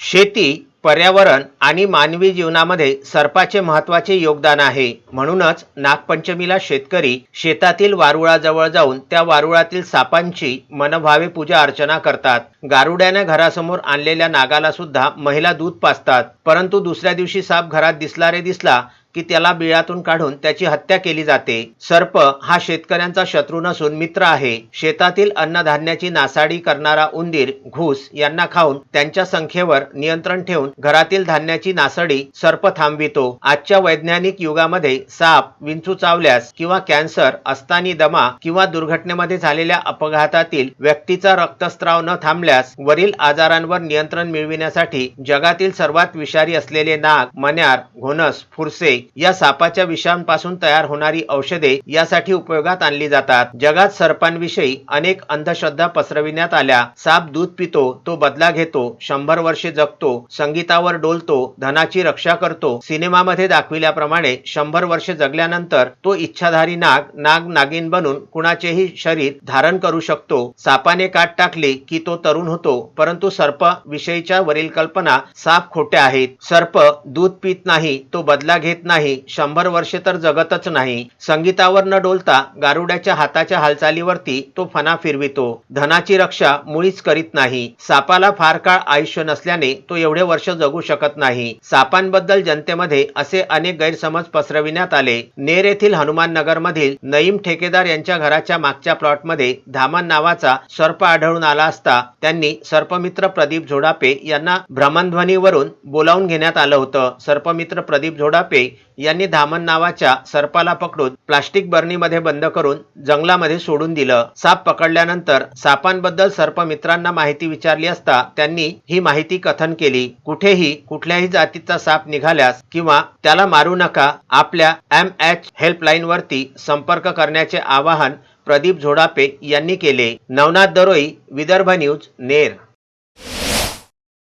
शेती पर्यावरण आणि मानवी जीवनामध्ये सर्पाचे महत्त्वाचे योगदान आहे. म्हणूनच नागपंचमीला शेतकरी शेतातील वारुळाजवळ जाऊन त्या वारुळातील सापांची मनभावे पूजा अर्चना करतात. गारुड्याने घरासमोर आणलेल्या नागाला सुद्धा महिला दूध पाजतात. परंतु दुसऱ्या दिवशी साप घरात दिसला रे दिसला की त्याला बिळातून काढून त्याची हत्या केली जाते. सर्प हा शेतकऱ्यांचा शत्रू नसून मित्र आहे. शेतातील अन्नधान्याची नासाडी करणारा उंदीर घूस यांना खाऊन त्यांच्या संख्येवर नियंत्रण ठेवून घरातील धान्याची नासडी सर्प थांबवितो. आजच्या वैज्ञानिक युगामध्ये साप विंचू चावल्यास किंवा कॅन्सर अस्तानी दमा किंवा दुर्घटनेमध्ये झालेल्या अपघातातील व्यक्तीचा रक्तस्त्राव न थांबल्यास वरील आजारांवर नियंत्रण मिळविण्यासाठी जगातील सर्वात विषारी असलेले नाग मन्यार घोणस फुरसे या सापाच्या विषांपासून तयार होणारी औषधे यासाठी उपयोगात आणली जातात. जगात सर्पांविषयी अनेक अंधश्रद्धा पसरविण्यात आल्या. साप दूध पितो तो बदला घेतो शंभर वर्षे जगतो संगीतावर डोलतो धनाची रक्षा करतो. सिनेमामध्ये दाखविल्याप्रमाणे शंभर वर्षे जगल्यानंतर तो इच्छाधारी नाग नाग नागिन बनून कुणाचेही शरीर धारण करू शकतो. सापाने काट टाकली की तो तरुण होतो परंतु सर्प विषयीच्या वरील कल्पना साप खोट्या आहेत. सर्प दूध पित नाही तो बदला घेत नाही. शंभर वर्षे तर जगतच नाही. संगीतावर न डोलता गारुड्याच्या हाताच्या हालचालीवरती तो फना फिरवितो. धनाची रक्षा मुळीच करीत नाही. सापाला फार काळ आयुष्य नसल्याने तो एवढे वर्ष जगू शकत नाही. सापांबद्दल जनतेमध्ये असे अनेक गैरसमज पसरविण्यात आले. नेर येथील हनुमान नगर मधील नईम ठेकेदार यांच्या घराच्या मागच्या प्लॉटमध्ये धामन नावाचा सर्प आढळून आला असता त्यांनी सर्पमित्र प्रदीप झोडापे यांना भ्रमणध्वनीवरून बोलावून घेण्यात आलं होतं. सर्पमित्र प्रदीप झोडापे यांनी धामन नावाच्या सर्पाला पकडून प्लास्टिक बर्नीमध्ये बंद करून जंगलामध्ये सोडून दिलं. साप पकडल्यानंतर सापांबद्दल सर्पमित्रांना माहिती विचारली असता त्यांनी ही माहिती कथन केली. कुठेही कुठल्याही जातीचा साप निघाल्यास किंवा त्याला मारू नका आपल्या एम एच हेल्पलाईन वरती संपर्क करण्याचे आवाहन प्रदीप झोडापे यांनी केले. नवनाथ दरोई विदर्भ न्यूज नेर.